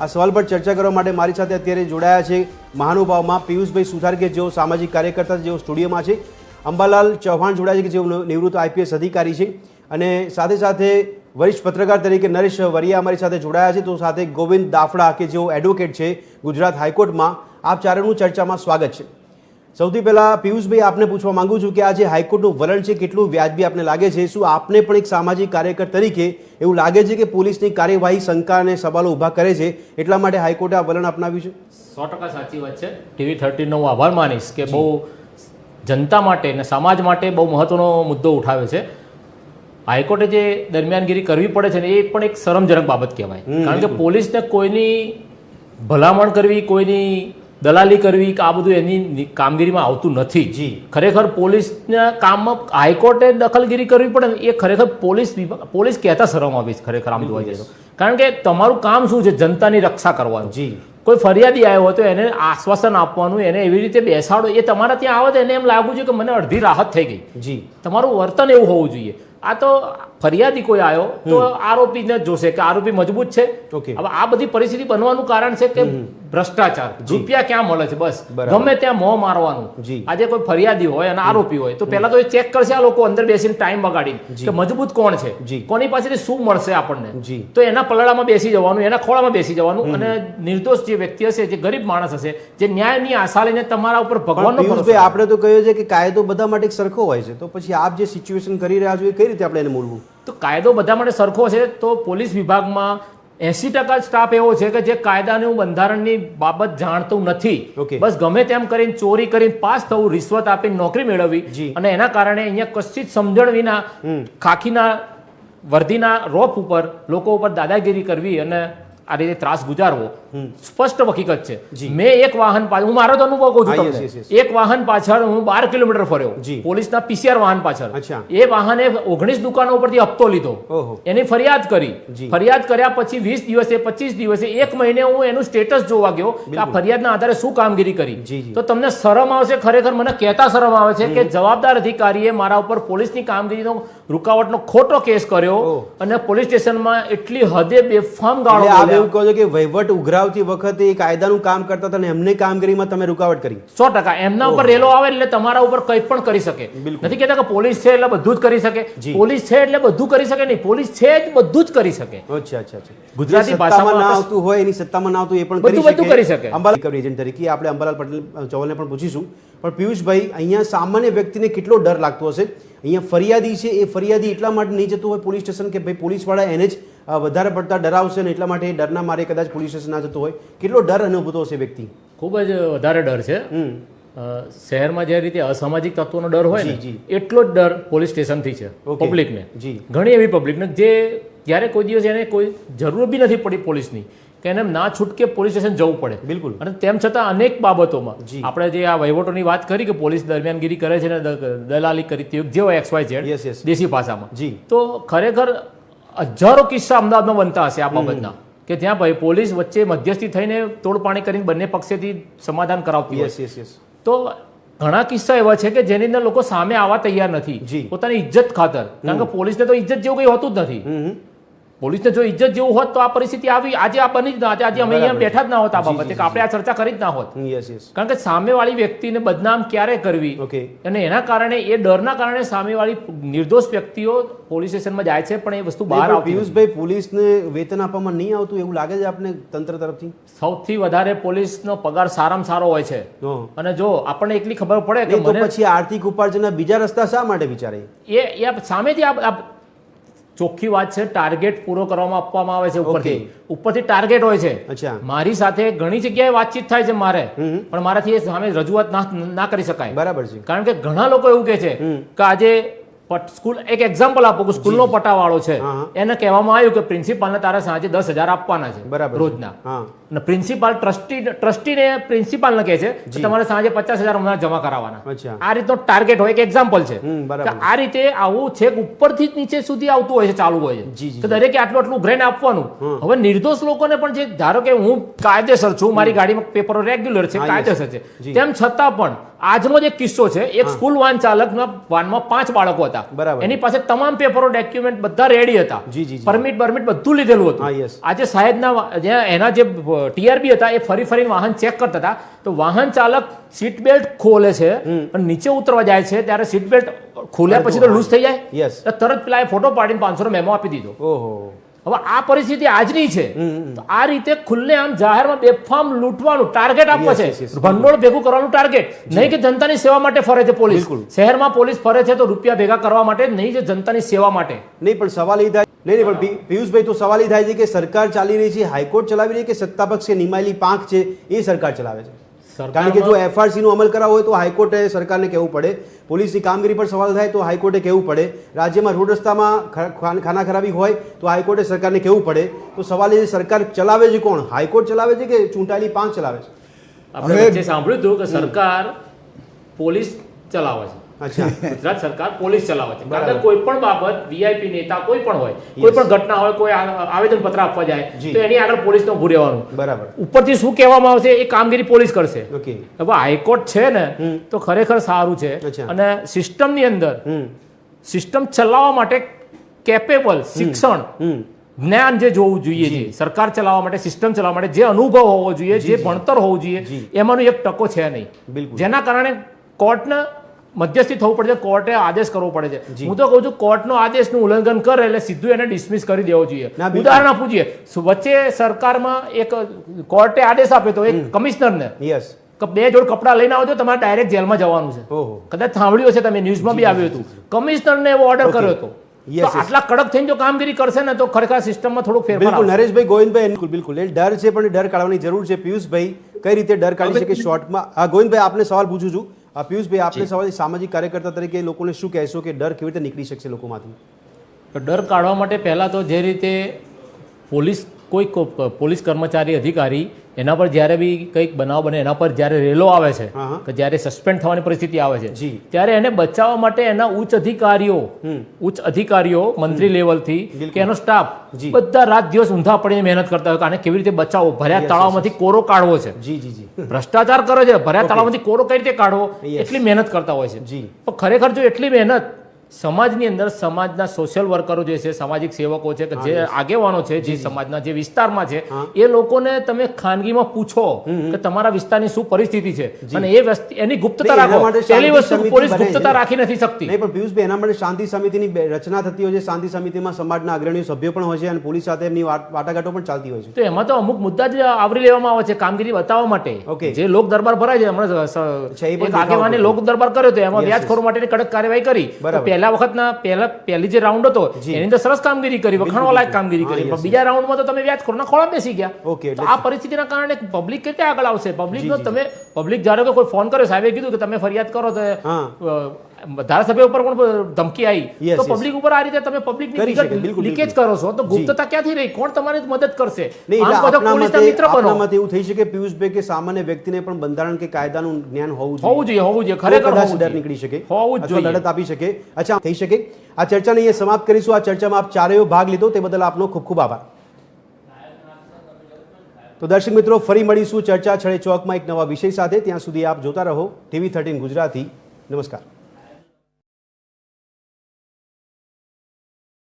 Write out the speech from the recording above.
આ સવાલ પર ચર્ચા કરવા માટે મારી સાથે અત્યારે જોડાયા છે મહાનુભાવમાં પિયુષભાઈ સુથાર કે જેઓ સામાજિક કાર્યકર્તા જેઓ સ્ટુડિયોમાં છે. અંબાલાલ ચૌહાણ જોડાયા છે કે જેઓ નિવૃત્ત આઈપીએસ અધિકારી છે. અને સાથે સાથે વરિષ્ઠ પત્રકાર તરીકે નરેશ વરિયા અમારી સાથે જોડાયા છે. તો સાથે ગોવિંદ દાફડા કે જેઓ એડવોકેટ છે ગુજરાત હાઈકોર્ટમાં. આપ ચારેનું ચર્ચામાં સ્વાગત છે. સૌથી પહેલા પિયુષભાઈ આપને પૂછવા માંગુ છું કે આ જે હાઈકોર્ટનું વલણ છે કેટલું વ્યાજબી આપને લાગે છે? શું આપને પણ એક સામાજિક કાર્યકર તરીકે એવું લાગે છે કે પોલીસની કાર્યવાહી શંકા અને સવાલો ઊભા કરે છે? એટલા માટે હાઈકોર્ટે આ વલણ અપનાવ્યું છે? સો ટકા સાચી વાત છે. ટીવી થર્ટીનો હું આભાર માનીશ કે બહુ જનતા માટે અને સમાજ માટે બહુ મહત્વનો મુદ્દો ઉઠાવે છે. હાઈકોર્ટે જે દરમિયાનગીરી કરવી પડે છે ને એ પણ એક શરમજનક બાબત કહેવાય. કારણ કે પોલીસને કોઈની ભલામણ કરવી કોઈની દલાલી કરવી કે આ બધું એની કામગીરીમાં આવતું નથી. જી. ખરેખર પોલીસના કામમાં હાઈકોર્ટે દખલગીરી કરવી પડે ને એ ખરેખર પોલીસ પોલીસ કહેતા શરમ આવી છે ખરેખર આમ જોવા જઈએ કારણ કે તમારું કામ શું છે? જનતાની રક્ષા કરવાનું. જી. કોઈ ફરિયાદી આવ્યો હોય તો એને આશ્વાસન આપવાનું એને એવી રીતે બેસાડો. એ તમારા ત્યાં આવે તો એને એમ લાગવું જોઈએ કે મને અડધી રાહત થઈ ગઈ. જી. તમારું વર્તન એવું હોવું જોઈએ. આ તો ફરિયાદી કોઈ આવ્યો તો આરોપીને જોશે કે આરોપી મજબૂત છે. હવે આ બધી પરિસ્થિતિ બનવાનું કારણ છે કે ભ્રષ્ટાચાર. રૂપિયા ક્યાં મળે છે? બસ. ગમે ત્યાં મોં મારવાનું. આજે કોઈ ફરિયાદી હોય અને આરોપી હોય તો પહેલા તો એ ચેક કરશે આ લોકો અંદર બેસીને ટાઈમ બગાડીને કે મજબૂત કોણ છે. કોની પાસેથી શું મળશે આપણને? જી. તો એના પલડામાં બેસી જવાનું એના ખોળામાં બેસી જવાનું અને નિર્દોષ જે વ્યક્તિ હશે જે ગરીબ માણસ હશે જે ન્યાયની આશા લઈને તમારા ઉપર ભગવાન ભગવાનનો આપણે તો કહ્યું છે કે કાયદો બધા માટે સરખો હોય છે. તો પછી આપ જે સિચ્યુએશન કરી રહ્યા છો એ કઈ રીતે આપણે એને મૂલવું તો કાયદો બધા માટે સરખો છે તો પોલીસ વિભાગમાં એસી ટકા સ્ટાફ એવો છે કે જે કાયદાનું બંધારણની બાબત જાણતું નથી. બસ ગમે તેમ કરીને ચોરી કરીને પાસ થવું રિશ્વત આપીને નોકરી જી. મેળવવી અને એના કારણે અહીંયા કશી જ સમજણ વિના ખાખીના વર્દીના રોપ ઉપર લોકો ઉપર દાદાગીરી કરવી અને આ રીતે ત્રાસ ગુજારવો સ્પષ્ટ હકીકત છે. મેં એક વાહન પાછળ હું મારો તો અનુભવ કહું છું તમને. એક વાહન પાછળ હું બાર કિલોમીટર ફર્યો. પોલીસના પીસીઆર વાહન પાછળ. એ વાહને ઓગણીસ દુકાનો ઉપરથી હપ્તો લીધો. એની ફરિયાદ કરી. ફરિયાદ કર્યા પછી વીસ દિવસે પચીસ દિવસે એક મહિને હું એનું સ્ટેટસ જોવા ગયો કે આ ફરિયાદના આધારે શું કામગીરી કરી. તો તમને શરમ આવશે ખરેખર મને કહેતા શરમ આવે છે કે જવાબદાર અધિકારીએ મારા ઉપર પોલીસની કામગીરીનો રૂકાવટનો ખોટો કેસ કર્યો અને પોલીસ સ્ટેશનમાં એટલી હદે બેફામ ગાળો. એવું કહો છો કે વહીવટ ઉઘરાવતી વખતે એ કાયદાનું કામ કરતા હતા અને એમને કામગીરીમાં તમે રૂકાવટ કરી. સો ટકા. એમના ઉપર રેલો આવે એટલે તમારા ઉપર કંઈ પણ કરી શકે. નથી કહેતા કે પોલીસ છે એટલે બધું જ કરી શકે. પોલીસ છે એટલે બધું કરી શકે નહીં. પોલીસ છે જ બધું જ કરી શકે. અચ્છા અચ્છા ગુજરાતી ભાષામાં ના આવતું હોય એની સત્તામાં ના આવતું એ પણ બધું- બધું કરી શકે. અંબાલાલ એજન્ટ તરીકે આપણે અંબાલાલ પટેલ ચૌહાણને પણ પૂછીશું. પણ પિયુષભાઈ અહીંયા સામાન્ય વ્યક્તિને કેટલો ડર લાગતો હશે? અહીંયા ફરિયાદી છે એ ફરિયાદી એટલા માટે નહીં જતો હોય પોલીસ સ્ટેશન કે ભાઈ પોલીસવાળા એને જ વધારે પડતા ડરાવશે ને એટલા માટે ડરના મારે કદાચ પોલીસ સ્ટેશન ના જતો હોય. કેટલો ડર અનુભવતો હશે વ્યક્તિ? ખૂબ જ વધારે ડર છે. શહેરમાં જે રીતે અસામાજિક તત્વોનો ડર હોય ને. એટલો જ ડર પોલીસ સ્ટેશનથી છે પબ્લિકને જી. ઘણી એવી પબ્લિકને જે ત્યારે કોઈ દિવસ એને કોઈ જરૂર બી નથી પડી પોલીસની કે એને ના છૂટકે પોલીસ સ્ટેશન જવું પડે. બિલકુલ. અને તેમ છતાં અનેક બાબતોમાં. આપણે જે આ વહીવટોની વાત કરી કે પોલીસ દરમિયાનગીરી કરે છે ને દલાલી કરી તે જે હોય એક્સ વાય ઝેડ. દેશી ભાષામાં જી. તો ખરેખર હજારો કિસ્સા અમદાવાદમાં બનતા હશે આ બાબતના. કે ત્યાં ભાઈ પોલીસ વચ્ચે મધ્યસ્થી થઈને તોડપાણી કરીને બંને પક્ષેથી સમાધાન કરાવતી હોય. તો ઘણા કિસ્સા એવા છે કે જેની અંદર લોકો સામે આવવા તૈયાર. નથી. પોતાની ઇજ્જત ખાતર. કારણ કે પોલીસને તો ઇજ્જત જેવું કંઈ હોતું જ નથી. પોલીસને જો ઇજ્જત જેવું હોત તો આ પરિસ્થિતિ આવી. આજે આ બની જ ના આજે અમે અહીંયા બેઠા જ ના હોત આ બાબતે. કે આપણે આ ચર્ચા કરી જ ના હોત. કારણ કે સામેવાળી વ્યક્તિને બદનામ ક્યારે કરવી? ઓકે અને એના કારણે એ ડરના કારણે સામેવાળી નિર્દોષ વ્યક્તિઓ પોલીસ સ્ટેશનમાં જાય છે પણ એ વસ્તુ બહાર આવતી પિયુષભાઈ પોલીસને વેતન આપવામાં નહીં આવતું એવું લાગે છે આપને તંત્ર તરફથી? સૌથી વધારે પોલીસનો પગાર સારામાં સારો હોય છે. અને જો આપણને એટલી ખબર પડે કે પછી આર્થિક ઉપાર્જનના બીજા રસ્તા શા માટે વિચારે? એ સામેથી ચોખ્ખી વાત છે ટાર્ગેટ પૂરો કરવામાં આપવામાં આવે છે ઉપરથી. ઉપરથી ટાર્ગેટ હોય છે. અચ્છા. મારી સાથે ઘણી જગ્યાએ વાતચીત થાય છે મારે. પણ મારાથી એ સામે રજૂઆત ના કરી શકાય. બરાબર છે. કારણ કે ઘણા લોકો એવું કહે છે કે આજે સ્કૂલ એક એક્ઝામ્પલ આપો કે સ્કૂલનો પટાવાળો છે. એને કહેવામાં આવ્યું કે પ્રિન્સિપાલને તારે સાંજે દસ હજાર આપવાના છે બરાબર રોજના. અને પ્રિન્સિપાલ ટ્રસ્ટી ટ્રસ્ટીને પ્રિન્સિપાલને કહે છે કે તમારે સાંજે પચાસ હજાર હમણાં જમા કરાવવાના. આ રીતનો ટાર્ગેટ હોય એક એક્ઝામ્પલ છે. આ રીતે આવું છેક ઉપરથી જ નીચે સુધી આવતું હોય છે ચાલુ હોય છે. તો દરેકે આટલું આટલું ગ્રેન આપવાનું. હવે નિર્દોષ લોકોને પણ જે ધારો કે હું કાયદેસર છું મારી ગાડીમાં પેપરો રેગ્યુલર છે કાયદેસર છે. તેમ છતાં પણ આજનો જ કિસ્સો છે. એક સ્કૂલ વાન ચાલકના વાનમાં પાંચ બાળકો હતા. હતા. બરાબર. એની પાસે તમામ પેપરો ડોક્યુમેન્ટ બધા રેડી હતા. જી, જી, જી. પરમિટ બધું લીધેલું હતું. આજે સાહેબના જ્યાં એના જે ટીઆરબી હતા એ ફરી ફરીને વાહન ચેક કરતા હતા. તો વાહન ચાલક સીટ બેલ્ટ ખોલે છે અને નીચે ઉતરવા જાય છે ત્યારે સીટ બેલ્ટ ખોલ્યા પછી તો લૂઝ થઈ જાય. યસ તરત પેલા ફોટો પાડીને પાંચસો મેમો આપી દીધો. ઓહો. હવે આ પરિસ્થિતિ આજની છે. તો આ રીતે ખુલ્લે આમ જાહેરમાં બેફામ લૂંટવાનું ટાર્ગેટ આપવા છે. ભંડોળ ભેગું કરવાનું ટાર્ગેટ નહીં કે જનતાની સેવા માટે ફરે છે પોલીસ. શહેરમાં પોલીસ ફરે છે તો રૂપિયા ભેગા કરવા માટે નહીં કે જનતાની સેવા માટે. નહીં પણ સવાલ એ થાય નહીં નહીં પણ પિયુષભાઈ તો સવાલ એ થાય છે કે સરકાર ચાલી રહી છે હાઈકોર્ટ ચલાવી રહી છે કે સત્તાપક્ષ પક્ષે નિમાયેલી પાંખ છે એ સરકાર ચલાવે છે? કારણ કે જો એફઆરસી નો અમલ કરાવવો હોય તો હાઈકોર્ટે સરકારને કહેવું પડે. પોલીસની કામગીરી પર સવાલ થાય તો હાઈકોર્ટે કહેવું પડે. રાજ્યમાં રોડ રસ્તામાં ખાના ખરાબી હોય તો હાઈકોર્ટે સરકારને કહેવું પડે. તો સવાલ એ સરકાર ચલાવે છે કોણ? હાઈકોર્ટ ચલાવે છે કે ચૂંટાયેલી પાંચ ચલાવે છે? આપણે સાંભળ્યું હતું કે સરકાર પોલીસ ચલાવે છે. ગુજરાત સરકાર પોલીસ ચલાવે છે. કારણ. કે કોઈ પણ બાબત વીઆઈપી નેતા કોઈ પણ હોય કોઈ પણ ઘટના હોય કોઈ આવેદન પત્ર આપવા જાય તો એની આગળ પોલીસને ઉભું રહેવાનું. બરાબર. ઉપરથી શું કહેવામાં આવશે? એ કામગીરી પોલીસ કરશે. હવે હાઈકોર્ટ છે ને તો ખરેખર સારું છે. અને સિસ્ટમની અંદર સિસ્ટમ ચલાવવા માટે કેપેબલ શિક્ષણ જ્ઞાન જે જોવું જોઈએ છે સરકાર ચલાવવા માટે સિસ્ટમ ચલાવવા માટે જે અનુભવ હોવો જોઈએ જે ભણતર હોવું જોઈએ એમાંનો એક ટકો છે નહીં. જેના કારણે કોર્ટને મધ્યસ્થી થવું પડે છે કોર્ટે આદેશ કરવો પડે છે. હું તો કહું છું કોર્ટનો આદેશનું ઉલ્લંઘન કરે એટલે સીધું એને ડિસમિસ કરી દેવો જોઈએ. ઉદાહરણ આપવું જોઈએ. વચ્ચે સરકારમાં એક કોર્ટે આદેશ આપ્યો તો એક કમિશનરને. યસ. કે બે જોડ કપડાં લઈને આવજો તમારે ડાયરેક્ટ જેલમાં જવાનું છે. કદાચ સાંભળ્યું હશે તમે ન્યૂઝમાં બી આવ્યું હતું. કમિશનરને એવો ઓર્ડર કર્યો હતો. આટલા કડક થઈને જો કામગીરી કરશે ને તો ખરેખર સિસ્ટમમાં થોડુંક ફેરફાર બિલકુલ નરેશભાઈ ગોવિંદભાઈ બિલકુલ બિલકુલ. એ ડર છે પણ ડર કાઢવાની જરૂર છે. પિયુષભાઈ કઈ રીતે ડર કાઢી શકે શોર્ટમાં હા ગોવિંદભાઈ આપને સવાલ પૂછું છું. પિયુષભાઈ આપણે સવાલ સામાજિક કાર્યકર્તા તરીકે લોકોને શું કહેશો કે ડર કેવી રીતે નીકળી શકશે લોકોમાંથી? ડર કાઢવા માટે પહેલાં તો જે રીતે પોલીસ કોઈ પોલીસ કર્મચારી અધિકારી એના પર જ્યારે બી કંઈક બનાવ બને એના પર જ્યારે રેલો આવે છે. કે જ્યારે સસ્પેન્ડ થવાની પરિસ્થિતિ આવે છે જી. ત્યારે એને બચાવવા માટે એના ઉચ્ચ અધિકારીઓ ઉચ્ચ અધિકારીઓ મંત્રી લેવલથી. કે એનો સ્ટાફ જી. બધા રાત દિવસ ઊંધા પડીને મહેનત કરતા હોય કે આને કેવી રીતે બચાવવો? ભર્યા તળાવમાંથી કોરો કાઢવો છે. જી જી જી. ભ્રષ્ટાચાર કરે છે ભર્યા તળાવમાંથી કોરો કઈ રીતે કાઢવો? એટલી મહેનત કરતા હોય છે. જી. પણ ખરેખર જો એટલી મહેનત સમાજની અંદર સમાજના સોશિયલ વર્કરો જે છે સામાજિક સેવકો છે કે જે આગેવાનો છે જે સમાજના જે વિસ્તારમાં છે એ લોકોને તમે ખાનગીમાં પૂછો કે તમારા વિસ્તારની શું પરિસ્થિતિ છે? અને એ એની ગુપ્તતા રાખો. પહેલી વસ્તુ પોલીસ ગુપ્તતા રાખી નથી શકતી. નહીં પણ પિયુષભાઈ એના માટે શાંતિ સમિતિની રચના થતી હોય છે. શાંતિ સમિતિમાં સમાજના અગ્રણીઓ સભ્યો પણ હોય છે અને પોલીસ સાથે એમની વાટાઘાટો પણ ચાલતી હોય છે. તો એમાં તો અમુક મુદ્દા જ આવરી લેવામાં આવે છે કામગીરી બતાવવા માટે. જે લોક દરબાર ભરાય છે હમણાં આગેવાને લોક દરબાર કર્યો તો એમાં વ્યાજખોરો માટેની કડક કાર્યવાહી કરી. પહેલા વખતના પહેલા પહેલી જે રાઉન્ડ હતો એની અંદર સરસ કામગીરી કરી વખાણવા લાયક કામગીરી કરી. પણ બીજા રાઉન્ડમાં તો તમે વ્યાજખોરના ખોળા બેસી ગયા. ઓકે આ પરિસ્થિતિના કારણે પબ્લિક કેવી આગળ આવશે? પબ્લિકનો તમે પબ્લિક જ્યારે કોઈ ફોન કર્યો સાહેબે કીધું કે તમે ફરિયાદ કરો તો ધારાસભ્ય ઉપર પણ ધમકી આવી તો પબ્લિક ઉપર આ રીતે તમે પબ્લિક લીકેજ કરો છો. તો ગુપ્તતા ક્યાંથી રહી? કોણ તમારી મદદ કરશે? મિત્ર બનો. એવું થઈ શકે પિયુષભાઈ કે સામાન્ય વ્યક્તિને પણ બંધારણ કે કાયદાનું જ્ઞાન હોવું જોઈએ. હોવું જોઈએ હોવું જોઈએ. ખરેખર ડર. નીકળી શકે હોવું જોઈએ. લડત આપી શકે. અચ્છા થઈ શકે. આ ચર્ચાને અહીંયા સમાપ્ત કરીશું. આ ચર્ચામાં આપ ચારેય ભાગ લીધો. તે બદલ આપનો ખૂબ ખૂબ આભાર. તો દર્શક મિત્રો ફરી મળીશું ચર્ચા છડે ચોકમાં એક નવા વિષય સાથે. ત્યાં સુધી આપ જોતા રહો. TV thirteen Gujarati. નમસ્કાર.